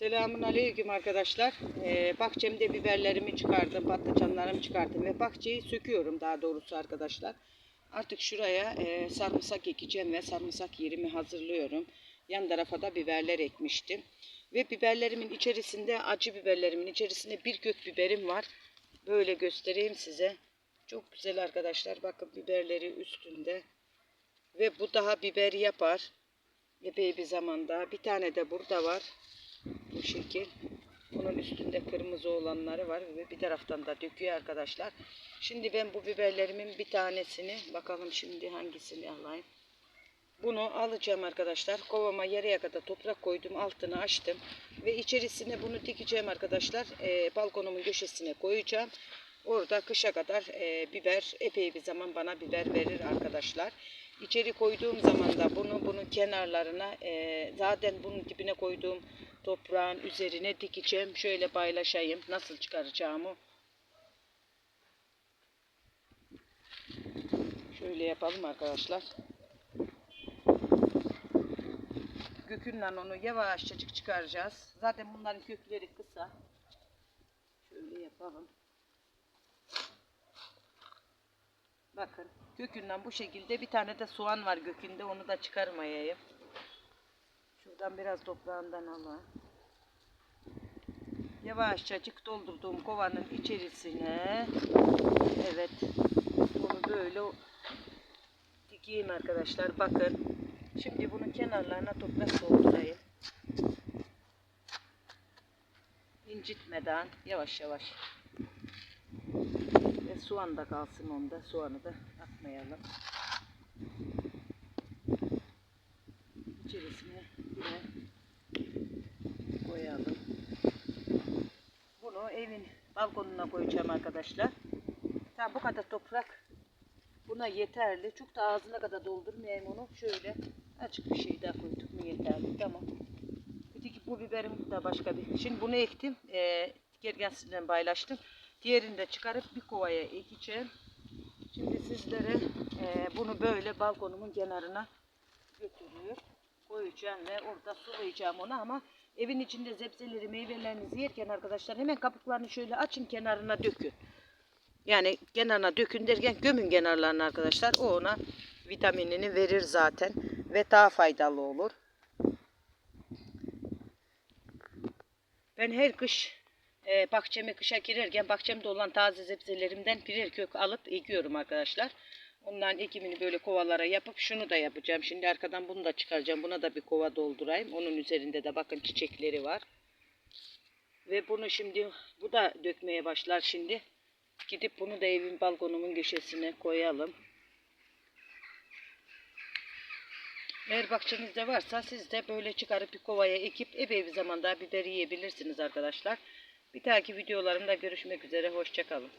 Selamun Aleyküm arkadaşlar. Ee, bahçemde biberlerimi çıkardım, patlıcanlarımı çıkardım ve bahçeyi söküyorum daha doğrusu arkadaşlar. Artık şuraya e, sarımsak ekeceğim ve sarımsak yerimi hazırlıyorum. Yan tarafa da biberler ekmiştim. Ve biberlerimin içerisinde, acı biberlerimin içerisinde bir kök biberim var. Böyle göstereyim size. Çok güzel arkadaşlar. Bakın biberleri üstünde. Ve bu daha biber yapar. Epey bir zamanda. Bir tane de burada var. Bu şekil. Bunun üstünde kırmızı olanları var ve bir taraftan da döküyor arkadaşlar. Şimdi ben bu biberlerimin bir tanesini bakalım şimdi hangisini alayım. Bunu alacağım arkadaşlar. Kovama yarıya kadar toprak koydum. Altını açtım. Ve içerisine bunu dikeceğim arkadaşlar. Ee, balkonumun köşesine koyacağım. Orada kışa kadar e, biber epey bir zaman bana biber verir arkadaşlar. İçeri koyduğum zaman da bunu bunun kenarlarına e, zaten bunun dibine koyduğum toprağın üzerine dikeceğim. Şöyle paylaşayım nasıl çıkaracağımı. Şöyle yapalım arkadaşlar. Gökünle onu yavaşçacık çıkaracağız. Zaten bunların kökleri kısa. Şöyle yapalım. Bakın kökünden bu şekilde bir tane de soğan var gökünde onu da çıkarmayayım. Şuradan biraz toprağından alalım. Yavaşçacık doldurduğum kovanın içerisine evet bunu böyle dikeyim arkadaşlar bakın. Şimdi bunun kenarlarına toprak doldurayım. İncitmeden yavaş yavaş. Ve soğan da kalsın onda. Soğanı da atmayalım. İçerisine yine koyalım. Bunu evin balkonuna koyacağım arkadaşlar. Tamam bu kadar toprak buna yeterli. Çok da ağzına kadar doldurmayayım onu. Şöyle açık bir şey daha koyduk mu yeterli. Tamam. Öteki bu biberim de başka bir. Şimdi bunu ektim. Ee, gergensinden paylaştım. Diğerini de çıkarıp bir kovaya ekeceğim. Şimdi sizlere e, bunu böyle balkonumun kenarına götürüyor. Koyacağım ve orada sulayacağım onu ama evin içinde zepseleri, meyvelerinizi yerken arkadaşlar hemen kabuklarını şöyle açın kenarına dökün. Yani kenarına dökün derken gömün kenarlarına arkadaşlar. O ona vitaminini verir zaten ve daha faydalı olur. Ben her kış e, bahçeme kışa girerken bahçemde olan taze sebzelerimden birer kök alıp ekiyorum arkadaşlar. Onların ekimini böyle kovalara yapıp şunu da yapacağım. Şimdi arkadan bunu da çıkaracağım. Buna da bir kova doldurayım. Onun üzerinde de bakın çiçekleri var. Ve bunu şimdi bu da dökmeye başlar şimdi. Gidip bunu da evin balkonumun köşesine koyalım. Eğer bahçenizde varsa siz de böyle çıkarıp bir kovaya ekip epey bir zamanda biber yiyebilirsiniz arkadaşlar. Bir dahaki videolarımda görüşmek üzere. Hoşçakalın.